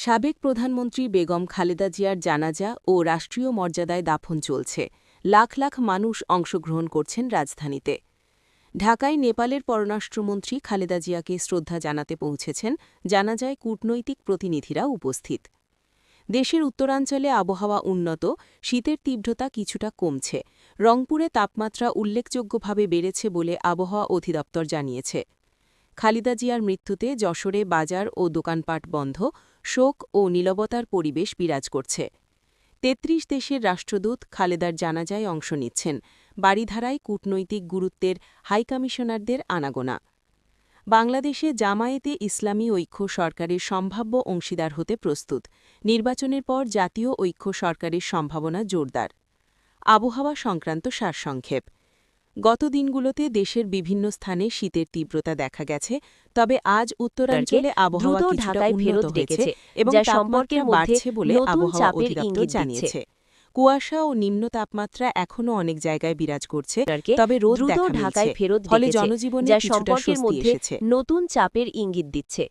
সাবেক প্রধানমন্ত্রী বেগম খালেদা জিয়ার জানাজা ও রাষ্ট্রীয় মর্যাদায় দাফন চলছে। লাখ লাখ মানুষ অংশগ্রহণ করছেন রাজধানীতে। ঢাকায় নেপালের পররাষ্ট্রমন্ত্রী খালেদা জিয়াকে শ্রদ্ধা জানাতে পৌঁছেছেন জানাজায় কূটনৈতিক প্রতিনিধিরা উপস্থিত। দেশের উত্তরাঞ্চলে আবহাওয়া উন্নত, শীতের তীব্রতা কিছুটা কমছে। রংপুরে তাপমাত্রা উল্লেখযোগ্যভাবে বেড়েছে বলে আবহাওয়া অধিদপ্তর জানিয়েছে। খালিদা জিয়ার মৃত্যুতে যশোরে বাজার ও দোকানপাট বন্ধ, শোক ও নীরবতার পরিবেশ বিরাজ করছে। তেত্রিশ দেশের রাষ্ট্রদূত খালেদার জানাজায় অংশ নিচ্ছেন। বাড়িধারায় কূটনৈতিক গুরুত্বের হাইকমিশনারদের আনাগোনা। বাংলাদেশে জামায়েতে ইসলামী ঐক্য সরকারের সম্ভাব্য অংশীদার হতে প্রস্তুত। নির্বাচনের পর জাতীয় ঐক্য সরকারের সম্ভাবনা জোরদার। আবহাওয়া সংক্রান্ত সারসংক্ষেপ। গত দিনগুলোতে দেশের বিভিন্ন স্থানে শীতের তীব্রতা দেখা গেছে তবে আজ উত্তরাঞ্চলে আবহাওয়া কিছুটা ঢাকায় উন্নত ফেরত হয়েছে এবং সম্পর্কের বাড়ছে বলে আবহাওয়া অধিদপ্তর জানিয়েছে। কুয়াশা ও নিম্ন তাপমাত্রা এখনও অনেক জায়গায় বিরাজ করছে তবে রোদ ঢাকায় ফেরত ফলে জনজীবনে যা সম্পর্কের মধ্যে নতুন চাপের ইঙ্গিত দিচ্ছে।